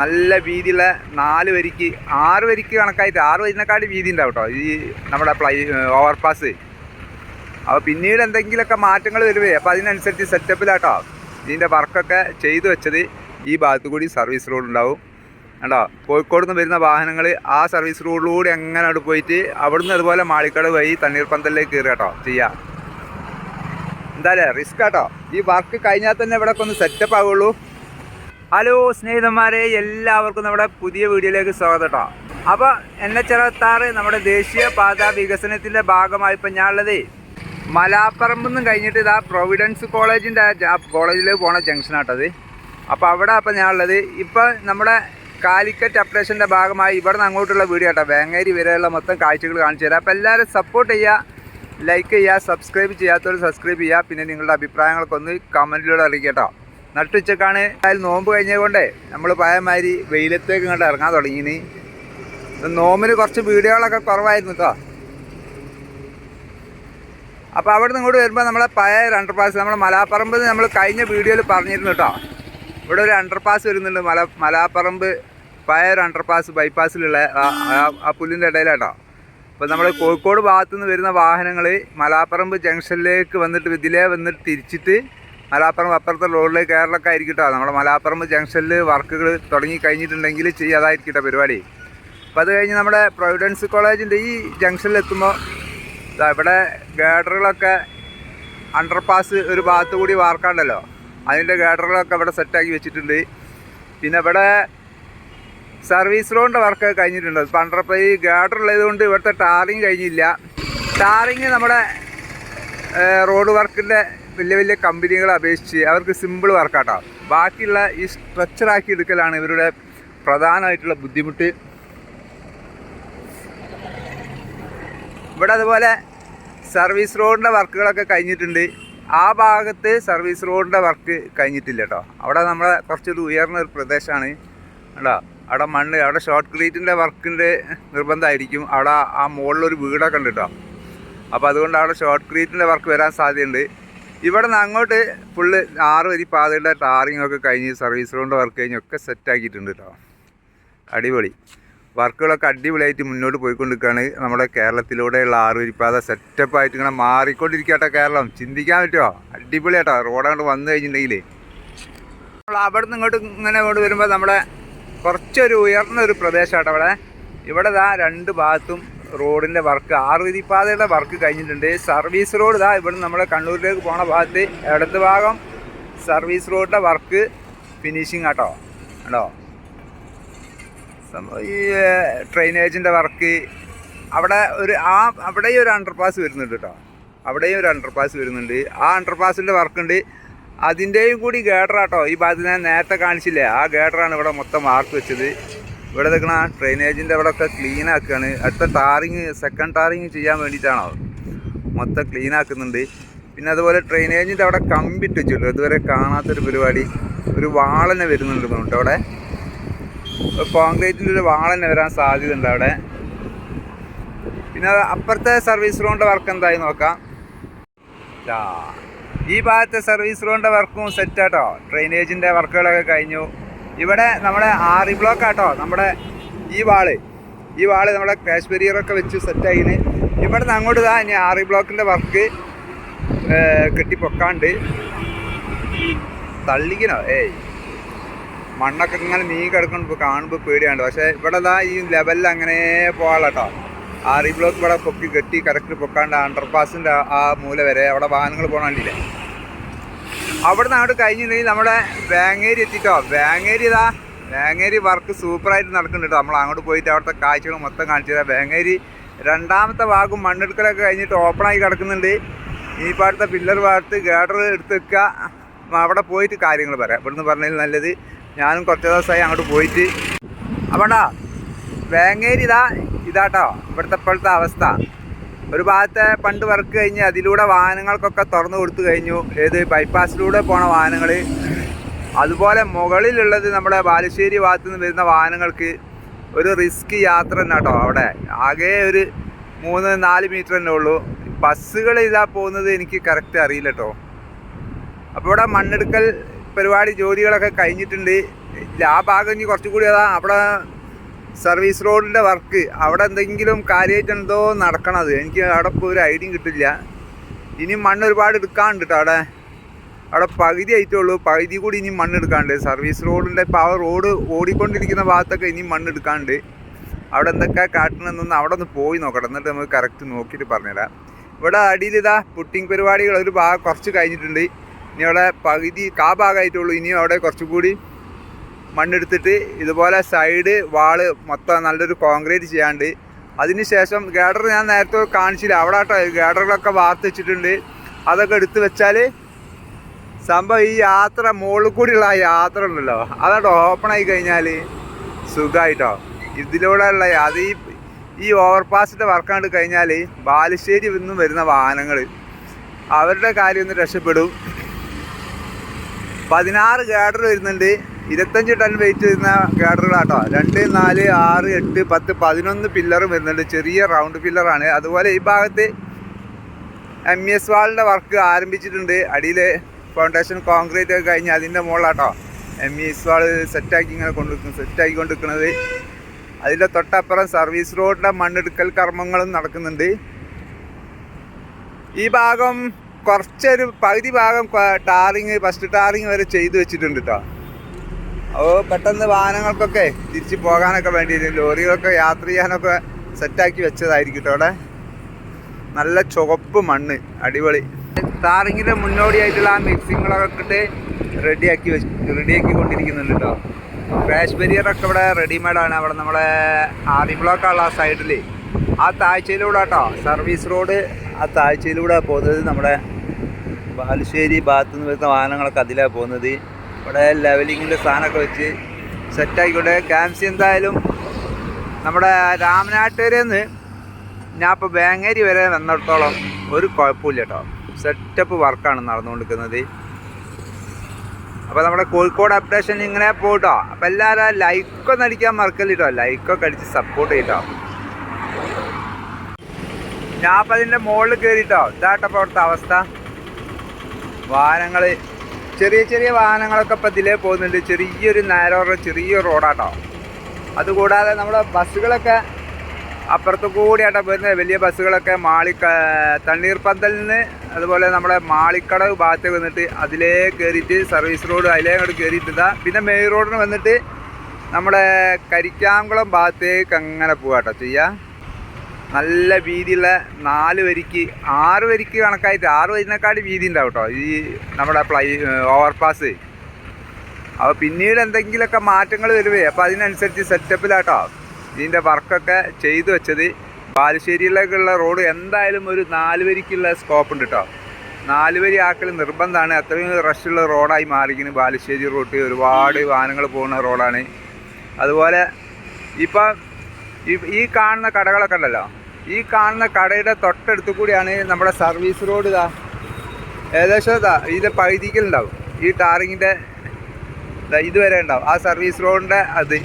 നല്ല വീതിയുള്ള നാല് വരിക്ക് ആറ് വരിക്ക് കണക്കായിട്ട് ആറ് വരിനെക്കാട്ടി വീതി ഉണ്ടാവും കേട്ടോ. ഈ നമ്മുടെ പ്ലൈ ഓവർപാസ് അപ്പോൾ പിന്നീട് എന്തെങ്കിലുമൊക്കെ മാറ്റങ്ങൾ വരുവേ അപ്പോൾ അതിനനുസരിച്ച് സെറ്റപ്പിലാട്ടോ ഇതിന്റെ വർക്കൊക്കെ ചെയ്തു വെച്ചത് ഈ ഭാഗത്തു കൂടി സർവീസ് റോഡ് ഉണ്ടാവും. കേട്ടോ കോഴിക്കോട് നിന്ന് വരുന്ന വാഹനങ്ങൾ ആ സർവീസ് റോഡിലൂടെ എങ്ങനെ അവിടെ പോയിട്ട് അവിടുന്ന് അതുപോലെ മാളിക്കട വഴി തണ്ണീർപ്പന്തലിലേക്ക് കയറുക കേട്ടോ ചെയ്യാം. എന്തായാലും റിസ്ക് കേട്ടോ ഈ വർക്ക് കഴിഞ്ഞാൽ തന്നെ ഇവിടെ ഒന്ന് സെറ്റപ്പ് ആവുള്ളൂ. ഹലോ സ്നേഹിതന്മാരെ എല്ലാവർക്കും നമ്മുടെ പുതിയ വീഡിയോയിലേക്ക് സ്വാഗതം കേട്ടോ അപ്പോൾ എൻ എച്ച് അറുപത്താറ് നമ്മുടെ ദേശീയ പാത വികസനത്തിന്റെ ഭാഗമായി ഇപ്പം ഞാനുള്ളത് മലാപ്പറമ്പിൽ നിന്നും കഴിഞ്ഞിട്ട് ഇതാ പ്രൊവിഡൻസ് കോളേജിന്റെ കോളേജിലേക്ക് പോണ ജംഗ്ഷനാട്ടത് അപ്പോൾ അവിടെ അപ്പം ഞാനുള്ളത്. ഇപ്പം നമ്മുടെ കാലിക്കറ്റ് അപ്ഡേഷന്റെ ഭാഗമായി ഇവിടെ നിന്ന് അങ്ങോട്ടുള്ള വീഡിയോ കേട്ടോ വേങ്ങേരി വരെയുള്ള മൊത്തം കാഴ്ചകൾ കാണിച്ചു തരാം. അപ്പോൾ എല്ലാവരും സപ്പോർട്ട് ചെയ്യുക ലൈക്ക് ചെയ്യുക സബ്സ്ക്രൈബ് ചെയ്യാത്തവർ സബ്സ്ക്രൈബ് ചെയ്യുക പിന്നെ നിങ്ങളുടെ അഭിപ്രായങ്ങളൊക്കെ ഒന്ന് കമന്റിലൂടെ അറിയിക്കട്ടോ. കേട്ടോ നട്ടുച്ചക്കാണ്. അതിൽ നോമ്പ് കഴിഞ്ഞതുകൊണ്ടേ നമ്മൾ പഴയമാതിരി വെയിലത്തേക്ക് ഇങ്ങോട്ട് ഇറങ്ങാൻ തുടങ്ങിയിന് നോമ്പിന് കുറച്ച് വീഡിയോകളൊക്കെ കുറവായിരുന്നു കേട്ടോ അപ്പോൾ അവിടെ നിന്ന് ഇങ്ങോട്ട് വരുമ്പോൾ നമ്മളെ പഴയ ഒരു അണ്ടർപാസ് നമ്മളെ മലാപ്പറമ്പ് നമ്മൾ കഴിഞ്ഞ വീഡിയോയിൽ പറഞ്ഞിരുന്നു കേട്ടോ ഇവിടെ ഒരു അണ്ടർപാസ് വരുന്നുണ്ട്. മല മലാപ്പറമ്പ് പഴയ ഒരു അണ്ടർപാസ് ബൈപ്പാസിലുള്ള ആ- പുല്ലിന്റെ ഇടയിലാട്ടോ. അപ്പോൾ നമ്മൾ കോഴിക്കോട് ഭാഗത്തു നിന്ന് വരുന്ന വാഹനങ്ങൾ മലാപ്പറമ്പ് ജംഗ്ഷനിലേക്ക് വന്നിട്ട് ഇതിലേ വന്നിട്ട് തിരിച്ചിട്ട് മലാപ്പറമ്പ് അപ്പുറത്തെ റോഡിലേക്ക് കയറലൊക്കെ ആയിരിക്കും കേട്ടോ നമ്മുടെ മലാപ്പുറം ജംഗ്ഷനിൽ വർക്കുകൾ തുടങ്ങി കഴിഞ്ഞിട്ടുണ്ടെങ്കിൽ ചെയ്യാതായിരിക്കട്ടെ പരിപാടി. അപ്പോൾ അത് കഴിഞ്ഞ് നമ്മുടെ പ്രൊവിഡൻസ് കോളേജിന്റെ ഈ ജംഗ്ഷനിൽ എത്തുമ്പോൾ ഇതാ ഇവിടെ ഗേഡറുകളൊക്കെ അണ്ടർപാസ് ഒരു ഭാഗത്ത് കൂടി വാർക്കാണ്ടല്ലോ അതിന്റെ ഗേഡറുകളൊക്കെ ഇവിടെ സെറ്റാക്കി വെച്ചിട്ടുണ്ട്. പിന്നെ ഇവിടെ സർവീസ് റോഡിന്റെ വർക്ക് കഴിഞ്ഞിട്ടുണ്ട്. ഇപ്പം അണ്ടർപ്പ ഈ ഗേഡർ ഉള്ളതുകൊണ്ട് ഇവിടുത്തെ ടാറിങ് കഴിഞ്ഞില്ല. ടാറിങ് നമ്മുടെ റോഡ് വർക്കിന്റെ വലിയ വലിയ കമ്പനികളെ അപേക്ഷിച്ച് അവർക്ക് സിമ്പിൾ വർക്കാട്ടോ ബാക്കിയുള്ള ഈ സ്ട്രക്ചറാക്കി എടുക്കലാണ് ഇവരുടെ പ്രധാനമായിട്ടുള്ള ബുദ്ധിമുട്ട്. ഇവിടെ അതുപോലെ സർവീസ് റോഡിന്റെ വർക്കുകളൊക്കെ കഴിഞ്ഞിട്ടുണ്ട്. ആ ഭാഗത്ത് സർവീസ് റോഡിന്റെ വർക്ക് കഴിഞ്ഞിട്ടില്ല കേട്ടോ അവിടെ നമ്മളെ കുറച്ചൊരു ഉയർന്ന ഒരു പ്രദേശമാണ്. കേട്ടോ അവിടെ മണ്ണ് അവിടെ ഷോർട്ട് ക്രീറ്റിന്റെ വർക്കിന്റെ നിർബന്ധമായിരിക്കും. അവിടെ ആ മുകളിലൊരു വീടൊക്കെ ഉണ്ട് കേട്ടോ. അപ്പോൾ അതുകൊണ്ട് അവിടെ ഷോർട്ട് ക്രീറ്റിന്റെ വർക്ക് വരാൻ സാധ്യതയുണ്ട്. ഇവിടെ നിന്ന് അങ്ങോട്ട് ഫുള്ള് ആറ് വരി പാതയുടെ ടാറിങ് ഒക്കെ കഴിഞ്ഞ് സർവീസ് റൗണ്ട് വർക്ക് കഴിഞ്ഞ് ഒക്കെ സെറ്റാക്കിയിട്ടുണ്ട് കേട്ടോ അടിപൊളി. വർക്കുകളൊക്കെ അടിപൊളിയായിട്ട് മുന്നോട്ട് പോയിക്കൊണ്ടിരിക്കുകയാണ്. നമ്മുടെ കേരളത്തിലൂടെയുള്ള ആറ് വരിപ്പാത സെറ്റപ്പായിട്ട് ഇങ്ങനെ മാറിക്കൊണ്ടിരിക്കട്ടോ കേരളം. ചിന്തിക്കാൻ പറ്റുമോ അടിപൊളിയാട്ടോ. റോഡങ്ങോട്ട് വന്നു കഴിഞ്ഞിട്ടുണ്ടെങ്കിൽ നമ്മൾ അവിടെ നിന്ന് ഇങ്ങോട്ട് ഇങ്ങനെ ഇങ്ങോട്ട് വരുമ്പോൾ നമ്മുടെ കുറച്ചൊരു ഉയർന്ന ഒരു അവിടെ. ഇവിടെ ദാ രണ്ട് ഭാഗത്തും റോഡിന്റെ വർക്ക് ആറുവരിപ്പാതയുടെ വർക്ക് കഴിഞ്ഞിട്ടുണ്ട്. സർവീസ് റോഡ് ഇതാ ഇവിടെ നമ്മുടെ കണ്ണൂരിലേക്ക് പോണ ഭാഗത്ത്. ഇടത് ഭാഗം സർവീസ് റോഡിന്റെ വർക്ക് ഫിനിഷിങ് ആട്ടോ. ആണോ ഈ ട്രെയിനേജിന്റെ വർക്ക്. അവിടെ ഒരു ആ അവിടെയും ഒരു അണ്ടർപാസ് വരുന്നുണ്ട് കേട്ടോ. അവിടെയും ഒരു അണ്ടർപാസ് വരുന്നുണ്ട്. ആ അണ്ടർപാസിന്റെ വർക്കുണ്ട് അതിന്റെയും കൂടി ഗേഡറാട്ടോ ഈ ഭാഗത്ത് ഞാൻ നേരത്തെ കാണിച്ചില്ലേ? ആ ഗേഡറാണ് ഇവിടെ മൊത്തം മാർക്ക് വെച്ചത്. ഇവിടെ നിൽക്കണ ഡ്രെയിനേജിന്റെ അവിടെ ഒക്കെ ക്ലീൻ ആക്കുകയാണ്. അടുത്ത ടാറിങ് സെക്കൻഡ് ടാറിങ് ചെയ്യാൻ വേണ്ടിയിട്ടാണോ? മൊത്തം ക്ലീൻ ആക്കുന്നുണ്ട്. പിന്നെ അതുപോലെ ഡ്രെയിനേജിന്റെ അവിടെ കമ്പിട്ട് വെച്ചിട്ടുണ്ട്. ഇതുവരെ കാണാത്തൊരു പരിപാടി. ഒരു വാളനെ വരുന്നുണ്ട് കേട്ടോ അവിടെ. കോൺക്രീറ്റിന്റെ ഒരു വാളനെ വരാൻ സാധ്യതയുണ്ട് അവിടെ. പിന്നെ അപ്പുറത്തെ സർവീസ് റോഡിന്റെ വർക്ക് എന്തായി നോക്കാം. ഈ ഭാഗത്തെ സർവീസ് റോഡിന്റെ വർക്കും സെറ്റ് ആട്ടോ. ഡ്രെയിനേജിന്റെ വർക്കുകളൊക്കെ കഴിഞ്ഞു. ഇവിടെ നമ്മുടെ ആറി ബ്ലോക്ക് ആട്ടോ നമ്മുടെ ഈ വാൾ ഈ വാൾ നമ്മുടെ ക്രാഷ് ബെരിയറൊക്കെ വെച്ച് സെറ്റായിന് ഇവിടെ നിന്ന് അങ്ങോട്ട് ഇതാ ഇനി ആറി ബ്ലോക്കിന്റെ വർക്ക് കെട്ടിപ്പൊക്കാണ്ട്. തള്ളിക്കണോ? ഏയ്. മണ്ണൊക്കെ ഇങ്ങനെ നീ കിടക്കുമ്പോൾ കാണുമ്പോൾ പേടിയാണ്ട് പക്ഷേ ഇവിടെ ഇതാ ഈ ലെവലിൽ അങ്ങനെ പോകാളട്ടോ ആറി ബ്ലോക്ക് ഇവിടെ പൊക്കി കെട്ടി കറക്റ്റ് പൊക്കാണ്ട് അണ്ടർപാസിന്റെ ആ മൂല വരെ അവിടെ വാഹനങ്ങൾ പോകണ കണ്ടില്ലേ അവിടെ നിന്ന് അങ്ങോട്ട് കഴിഞ്ഞിട്ടുണ്ടെങ്കിൽ നമ്മുടെ വേങ്ങേരി എത്തിട്ടോ. വേങ്ങേരി ഇതാ. വേങ്ങേരി വർക്ക് സൂപ്പറായിട്ട് നടക്കുന്നുണ്ട് കേട്ടോ നമ്മൾ അങ്ങോട്ട് പോയിട്ട് അവിടുത്തെ കാഴ്ചകൾ മൊത്തം കാണിച്ചു തരാം. വേങ്ങേരി രണ്ടാമത്തെ ഭാഗം മണ്ണെടുക്കലൊക്കെ കഴിഞ്ഞിട്ട് ഓപ്പണായി കിടക്കുന്നുണ്ട്. ഈ പാടത്തെ പില്ലർ ഭാഗത്ത് ഗേഡർ എടുത്ത് വെക്കുക അവിടെ പോയിട്ട് കാര്യങ്ങൾ പറയാം. ഇവിടുന്ന് പറഞ്ഞതിൽ നല്ലത് ഞാനും കുറച്ച് ദിവസമായി അങ്ങോട്ട് പോയിട്ട്. അപ്പണ്ടാ വേങ്ങേരി ഇതാ ഇതാട്ടോ. ഇവിടുത്തെ ഇപ്പോഴത്തെ അവസ്ഥ. ഒരു ഭാഗത്തെ പണ്ട് വർക്ക് കഴിഞ്ഞ് അതിലൂടെ വാഹനങ്ങൾക്കൊക്കെ തുറന്നു കൊടുത്തു കഴിഞ്ഞു. ഏത് ബൈപ്പാസിലൂടെ പോണ വാഹനങ്ങൾ അതുപോലെ മുകളിലുള്ളത് നമ്മുടെ ബാലുശ്ശേരി ഭാഗത്തു നിന്ന് വരുന്ന വാഹനങ്ങൾക്ക് ഒരു റിസ്ക് യാത്ര തന്നെ കേട്ടോ അവിടെ. ആകെ ഒരു മൂന്ന് നാല് മീറ്റർ തന്നെ ഉള്ളൂ. ബസ്സുകൾ ഇതാ പോകുന്നത് എനിക്ക് കറക്റ്റ് അറിയില്ല കേട്ടോ. അപ്പോൾ ഇവിടെ മണ്ണെടുക്കൽ പരിപാടി ജോലികളൊക്കെ കഴിഞ്ഞിട്ടുണ്ട്. ആ ഭാഗം ഇനി കുറച്ചും കൂടി അതാ അവിടെ സർവീസ് റോഡിന്റെ വർക്ക്. അവിടെ എന്തെങ്കിലും കാര്യമായിട്ട് എന്തോ നടക്കണത്. എനിക്ക് അവിടെ ഇപ്പോൾ ഒരു ഐഡിയ കിട്ടില്ല. ഇനി മണ്ണ് ഒരുപാട് എടുക്കാണ്ട് അവിടെ. അവിടെ പകുതി ആയിട്ടുള്ളൂ. പകുതി കൂടി ഇനി മണ്ണ് എടുക്കാണ്ട്. സർവീസ് റോഡിന്റെ ഇപ്പോൾ ആ റോഡ് ഓടിക്കൊണ്ടിരിക്കുന്ന ഭാഗത്തൊക്കെ ഇനി മണ്ണ് എടുക്കാണ്ട്. അവിടെ എന്തൊക്കെ കാട്ടണമെന്നൊന്ന് അവിടെ ഒന്ന് പോയി നോക്കട്ടെ. എന്നിട്ട് നമുക്ക് കറക്റ്റ് നോക്കിയിട്ട് പറഞ്ഞുതരാം. ഇവിടെ അടിയിൽ ഇതാ പുട്ടിങ് പരിപാടികൾ ഒരു ഭാഗം കുറച്ച് കഴിഞ്ഞിട്ടുണ്ട്. ഇനി അവിടെ പകുതി കാ ഭാഗമായിട്ടുള്ളൂ. ഇനിയും അവിടെ കുറച്ചുകൂടി മണ്ണെടുത്തിട്ട് ഇതുപോലെ സൈഡ് വാൾ മൊത്തം നല്ലൊരു കോൺക്രീറ്റ് ചെയ്യാണ്ട്. അതിനുശേഷം ഗാഡർ ഞാൻ നേരത്തെ കാണിച്ചില്ല. അവിടെ ആട്ടോ ഗേഡറുകളൊക്കെ വാർത്ത് വെച്ചിട്ടുണ്ട്. അതൊക്കെ എടുത്തു വെച്ചാൽ സംഭവം ഈ യാത്ര മുകളിൽ കൂടിയുള്ള ആ യാത്ര ഉണ്ടല്ലോ. അതവിടെ ഓപ്പൺ ആയി കഴിഞ്ഞാൽ സുഖമായിട്ടോ ഇതിലൂടെ ഉള്ള അത് ഈ ഈ ഓവർപാസിന്റെ വർക്കാണ്ട് കഴിഞ്ഞാൽ ബാലുശ്ശേരി നിന്നും വരുന്ന വാഹനങ്ങൾ അവരുടെ കാര്യം ഒന്ന് രക്ഷപ്പെടും. പതിനാറ് ഗാഡർ വരുന്നുണ്ട്. ഇരുപത്തഞ്ച് ടൺ വെയിറ്റ് വരുന്ന ഗാഡറുകളാട്ടോ. രണ്ട് നാല് ആറ് എട്ട് പത്ത് പതിനൊന്ന് പില്ലറും വരുന്നുണ്ട്. ചെറിയ റൗണ്ട് പില്ലറാണ് അതുപോലെ ഈ ഭാഗത്ത് എം എസ് വാളിന്റെ വർക്ക് ആരംഭിച്ചിട്ടുണ്ട്. അടിയിൽ ഫൗണ്ടേഷൻ കോൺക്രീറ്റ് ഒക്കെ കഴിഞ്ഞ് അതിന്റെ മുകളിലാട്ടോ എം എസ് വാൾ സെറ്റാക്കി ഇങ്ങനെ കൊണ്ടു സെറ്റാക്കി കൊണ്ടിരിക്കുന്നത്. അതിന്റെ തൊട്ടപ്പുറം സർവീസ് റോഡിന്റെ മണ്ണെടുക്കൽ കർമ്മങ്ങളും നടക്കുന്നുണ്ട്. ഈ ഭാഗം കുറച്ചൊരു പകുതി ഭാഗം ടാറിങ് ഫസ്റ്റ് ടാറിങ് വരെ ചെയ്തു വെച്ചിട്ടുണ്ട് കേട്ടോ അപ്പോൾ പെട്ടെന്ന് വാഹനങ്ങൾക്കൊക്കെ തിരിച്ചു പോകാനൊക്കെ വേണ്ടിയിട്ട് ലോറികളൊക്കെ യാത്ര ചെയ്യാനൊക്കെ സെറ്റാക്കി വെച്ചതായിരിക്കും അവിടെ. നല്ല ചുവപ്പ് മണ്ണ് അടിപൊളി. ടാറിങ്ങിന്റെ മുന്നോടിയായിട്ടുള്ള ആ മിക്സിങ്ങളൊക്കെ ഇട്ട് റെഡിയാക്കി വെച്ച് റെഡിയാക്കി കൊണ്ടിരിക്കുന്നുണ്ട് കേട്ടോ. ക്രാഷ് ബരിയറൊക്കെ ഇവിടെ റെഡിമെയ്ഡാണ് അവിടെ നമ്മളെ ആദി ബ്ലോക്കുള്ള ആ സൈഡിൽ ആ താഴ്ചയിലൂടെ കേട്ടോ സർവീസ് റോഡ് ആ താഴ്ചയിലൂടെ പോകുന്നത് നമ്മുടെ ബാലുശ്ശേരി ഭാഗത്തു നിന്ന് വരുന്ന വാഹനങ്ങളൊക്കെ അതിലാണ് പോകുന്നത്. ഇവിടെ ലെവലിങ്ങിന്റെ സാധനമൊക്കെ വെച്ച് സെറ്റായിക്കോട്ടെ ക്യാംസി എന്തായാലും നമ്മുടെ രാമനാട്ടുകരയിൽ നിന്ന് ഞാൻ ഇപ്പോൾ ബാങ്ങേരി വരെ വന്നിടത്തോളം ഒരു കുഴപ്പമില്ല കേട്ടോ സെറ്റപ്പ് വർക്കാണ് നടന്നുകൊണ്ടിരിക്കുന്നത്. അപ്പോൾ നമ്മുടെ കോഴിക്കോട് അപ്ഡേഷൻ ഇങ്ങനെ പോട്ടോ. അപ്പോൾ എല്ലാവരും ലൈക്കൊന്നും അടിക്കാൻ മറക്കല്ല കേട്ടോ ലൈക്കൊക്കെ അടിച്ച് സപ്പോർട്ട് ചെയ്യട്ടോ. ഞാൻ അപ്പം അതിന്റെ മുകളിൽ കയറിയിട്ടോ ഇതാട്ടപ്പോൾ അവിടുത്തെ അവസ്ഥ. വാഹനങ്ങൾ ചെറിയ ചെറിയ വാഹനങ്ങളൊക്കെ ഇപ്പം ഇതിലേ പോകുന്നുണ്ട്. ചെറിയൊരു നേരോറ ചെറിയ റോഡാട്ടോ. അതുകൂടാതെ നമ്മുടെ ബസ്സുകളൊക്കെ അപ്പുറത്ത് കൂടിയാട്ടോ വരുന്നത്. വലിയ ബസ്സുകളൊക്കെ മാളിക്ക തണ്ണീർപ്പന്തലിൽ നിന്ന് അതുപോലെ നമ്മുടെ മാളിക്കടവ് ഭാഗത്ത് വന്നിട്ട് അതിലേ കയറിയിട്ട് സർവീസ് റോഡ് അതിലേ അങ്ങോട്ട് കയറിയിട്ടിതാ പിന്നെ മെയിൻ റോഡിന് വന്നിട്ട് നമ്മുടെ കരിക്കാംകുളം ഭാഗത്തേക്ക് അങ്ങനെ പോവാട്ടോ ചെയ്യുക നല്ല വീതിയുള്ള നാല് വരിക്ക് ആറ് വരിക്ക് കണക്കായിട്ട് ആറ് വരിനേക്കാട് വീതി ഉണ്ടാവും കേട്ടോ. ഈ നമ്മുടെ പ്ലൈ ഓവർപാസ് അപ്പോൾ പിന്നീട് എന്തെങ്കിലുമൊക്കെ മാറ്റങ്ങൾ വരുവേ അപ്പോൾ അതിനനുസരിച്ച് സെറ്റപ്പിലാട്ടോ ഇതിന്റെ വർക്കൊക്കെ ചെയ്തു വെച്ചത്. ബാലുശ്ശേരിയിലേക്കുള്ള റോഡ് എന്തായാലും ഒരു നാല് വരിക്കുള്ള സ്കോപ്പ് ഉണ്ട് കേട്ടോ. നാല് വരി ആക്കൽ നിർബന്ധമാണ്. അത്രയും റഷുള്ള റോഡായി മാറിക്കുന്നു ബാലുശ്ശേരി റൂട്ട് ഒരുപാട് വാഹനങ്ങൾ പോകുന്ന റോഡാണ് അതുപോലെ ഇപ്പം ഈ- കാണുന്ന കടകളൊക്കെ ഉണ്ടല്ലോ. ഈ കാണുന്ന കടയുടെ തൊട്ടടുത്ത് കൂടിയാണ് നമ്മുടെ സർവീസ് റോഡ് ഇതാ. ഏകദേശം ഇതാ ഇതിന്റെ പകുതിക്കലുണ്ടാവും ഈ ടാറിങ്ങിന്റെ ഇതുവരെ ഉണ്ടാവും. ആ സർവീസ് റോഡിന്റെ അത്.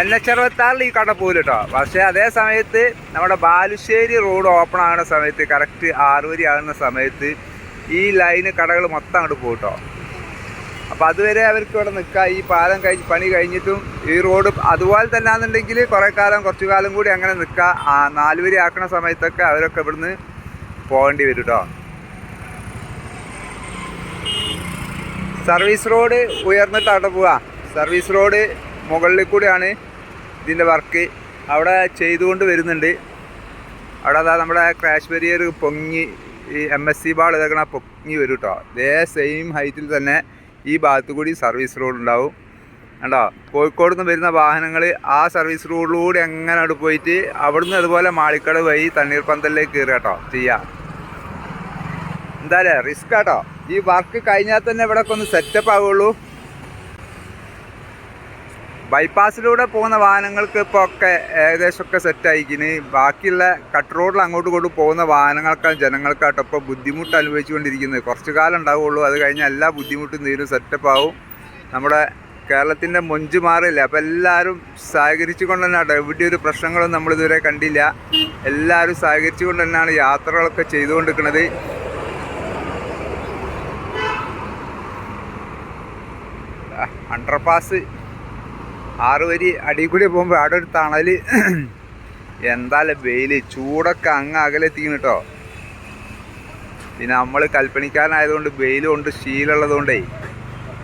എൻ എച്ച് അറുപത്താറിൽ ഈ കട പോലും കേട്ടോ പക്ഷേ അതേ സമയത്ത് നമ്മുടെ ബാലുശ്ശേരി റോഡ് ഓപ്പൺ ആകുന്ന സമയത്ത് കറക്റ്റ് ആറുവരി ആകുന്ന സമയത്ത് ഈ ലൈന് കടകൾ മൊത്തം അങ്ങോട്ട് പോകും കേട്ടോ അപ്പോൾ അതുവരെ അവർക്ക് ഇവിടെ നിൽക്കാം. ഈ പാലം കഴിഞ്ഞ് പണി കഴിഞ്ഞിട്ടും ഈ റോഡ് അതുപോലെ തന്നെ ആണെന്നുണ്ടെങ്കിൽ കുറേ കാലം കുറച്ച് കാലം കൂടി അങ്ങനെ നിൽക്കാം. ആ നാലുവരി ആക്കണ സമയത്തൊക്കെ അവരൊക്കെ ഇവിടുന്ന് പോകേണ്ടി വരും കേട്ടോ സർവീസ് റോഡ് ഉയർന്നിട്ട് അവിടെ പോവാ. സർവീസ് റോഡ് മുകളിൽ കൂടിയാണ് ഇതിന്റെ വർക്ക്. അവിടെ ചെയ്തുകൊണ്ട് വരുന്നുണ്ട്. അവിടെ അതാ നമ്മുടെ ക്രാഷ് ബരിയർ പൊങ്ങി ഈ എം എസ് സി ബാൾ ഇതൊക്കെ പൊങ്ങി വരും കേട്ടോ ഇതേ സെയിം ഹൈറ്റിൽ തന്നെ ഈ ഭാഗത്തു കൂടി സർവീസ് റോഡ് ഉണ്ടാവും. കണ്ടോ? കോഴിക്കോട് നിന്ന് വരുന്ന വാഹനങ്ങൾ ആ സർവീസ് റോഡിലൂടെ എങ്ങനെ അവിടെ പോയിട്ട് അവിടുന്ന് അതുപോലെ മാളിക്കട വഴി തണ്ണീർപ്പന്തലിലേക്ക് കയറുക കേട്ടോ ചെയ്യാം. എന്തായാലും റിസ്ക് കേട്ടോ. ഈ വർക്ക് കഴിഞ്ഞാൽ തന്നെ ഇവിടെ ഒന്ന് സെറ്റപ്പ് ആവുള്ളൂ ബൈപ്പാസിലൂടെ പോകുന്ന വാഹനങ്ങൾക്ക് ഇപ്പോൾ ഒക്കെ ഏകദേശമൊക്കെ സെറ്റായിക്കിന് ബാക്കിയുള്ള കട്ട് റോഡിൽ അങ്ങോട്ടും ഇങ്ങോട്ടും പോകുന്ന വാഹനങ്ങൾക്ക് ജനങ്ങൾക്കാട്ടോ ഇപ്പോൾ ബുദ്ധിമുട്ട് അനുഭവിച്ചുകൊണ്ടിരിക്കുന്നത്. കുറച്ച് കാലം ഉണ്ടാവുള്ളൂ. അത് കഴിഞ്ഞാൽ എല്ലാ ബുദ്ധിമുട്ടും തീരും സെറ്റപ്പ് ആവും. നമ്മുടെ കേരളത്തിന്റെ മൊഞ്ച് മാറില്ല? അപ്പോൾ എല്ലാവരും സഹകരിച്ചു കൊണ്ട് തന്നെയാട്ടോ എവിടെ ഒരു പ്രശ്നങ്ങളും നമ്മളിതുവരെ കണ്ടില്ല. എല്ലാവരും സഹകരിച്ചു കൊണ്ട് തന്നെയാണ് യാത്രകളൊക്കെ ചെയ്തുകൊണ്ടിരിക്കുന്നത്. അണ്ടർപാസ് ആറ് വരി അടി കൂടി പോകുമ്പോൾ അവിടെ ഒരു തണൽ എന്തായാലും വെയിൽ ചൂടൊക്കെ അങ്ങ് അകലെത്തിക്കണം കേട്ടോ പിന്നെ നമ്മൾ കൽപ്പണിക്കാരനായതുകൊണ്ട് വെയിൽ കൊണ്ട് ശീലമുള്ളതുകൊണ്ടേ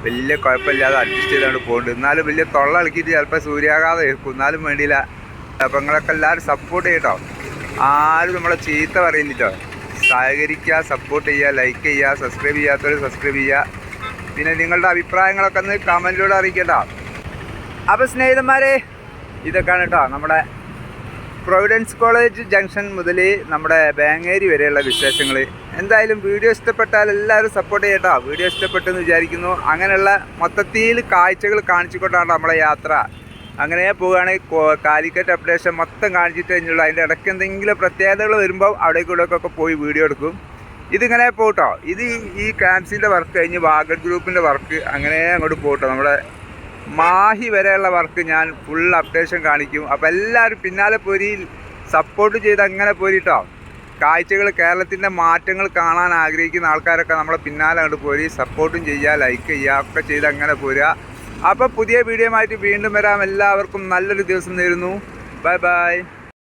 വലിയ കുഴപ്പമില്ലാതെ അഡ്ജസ്റ്റ് ചെയ്തുകൊണ്ട് പോകുന്നുണ്ട് എന്നാലും വലിയ തൊള്ള ഇളക്കിയിട്ട് ചിലപ്പോൾ സൂര്യാഘാതം ഏൽക്കും. എന്നാലും വേണ്ടിയില്ല. അപ്പം നിങ്ങളൊക്കെ എല്ലാവരും സപ്പോർട്ട് ചെയ്യട്ടോ ആരും നമ്മളെ ചീത്ത പറയുന്നില്ല സഹകരിക്കുക സപ്പോർട്ട് ചെയ്യുക ലൈക്ക് ചെയ്യുക സബ്സ്ക്രൈബ് ചെയ്യാത്തവർ സബ്സ്ക്രൈബ് ചെയ്യുക. പിന്നെ നിങ്ങളുടെ അഭിപ്രായങ്ങളൊക്കെ ഒന്ന് കമന്റിലൂടെ അറിയിക്കട്ടോ അപ്പോൾ സ്നേഹിതന്മാരെ ഇതൊക്കെയാണ് കേട്ടോ നമ്മുടെ പ്രൊവിഡൻസ് കോളേജ് ജംഗ്ഷൻ മുതൽ നമ്മുടെ ബാങ്ങേരി വരെയുള്ള വിശേഷങ്ങൾ എന്തായാലും വീഡിയോ ഇഷ്ടപ്പെട്ടാൽ എല്ലാവരും സപ്പോർട്ട് ചെയ്യട്ടോ വീഡിയോ ഇഷ്ടപ്പെട്ടെന്ന് വിചാരിക്കുന്നു. അങ്ങനെയുള്ള മൊത്തത്തിൽ കാഴ്ചകൾ കാണിച്ചുകൊണ്ടാണ് നമ്മളെ യാത്ര. അങ്ങനെ പോവുകയാണെങ്കിൽ കാലിക്കറ്റ് അപ്ഡേഷൻ മൊത്തം കാണിച്ചിട്ട് കഴിഞ്ഞുള്ളൂ. അതിന്റെ ഇടയ്ക്ക് എന്തെങ്കിലും പ്രത്യേകതകൾ വരുമ്പോൾ അവിടെ കൂടെ ഒക്കെ പോയി വീഡിയോ എടുക്കും. ഇതിങ്ങനെ പോട്ടോ. ഇത് ഈ- ക്യാൻസിന്റെ വർക്ക് കഴിഞ്ഞ് വാഗഡ് ഗ്രൂപ്പിന്റെ വർക്ക് അങ്ങനെ അങ്ങോട്ട് പോട്ടോ. നമ്മുടെ മാഹി വരെയുള്ള വർക്ക് ഞാൻ ഫുൾ അപ്ഡേഷൻ കാണിക്കും. അപ്പോൾ എല്ലാവരും പിന്നാലെ പോരി സപ്പോർട്ട് ചെയ്ത് അങ്ങനെ പോരിട്ടോ. കാഴ്ചകൾ കേരളത്തിന്റെ മാറ്റങ്ങൾ കാണാൻ ആഗ്രഹിക്കുന്ന ആൾക്കാരൊക്കെ നമ്മളെ പിന്നാലെ അങ്ങോട്ട് പോരി സപ്പോർട്ടും ചെയ്യുക ലൈക്ക് ചെയ്യുക ഒക്കെ ചെയ്ത് അങ്ങനെ പോരുക അപ്പോൾ പുതിയ വീഡിയോ ആയിട്ട് വീണ്ടും വരാം. എല്ലാവർക്കും നല്ലൊരു ദിവസം നേരുന്നു. Bye bye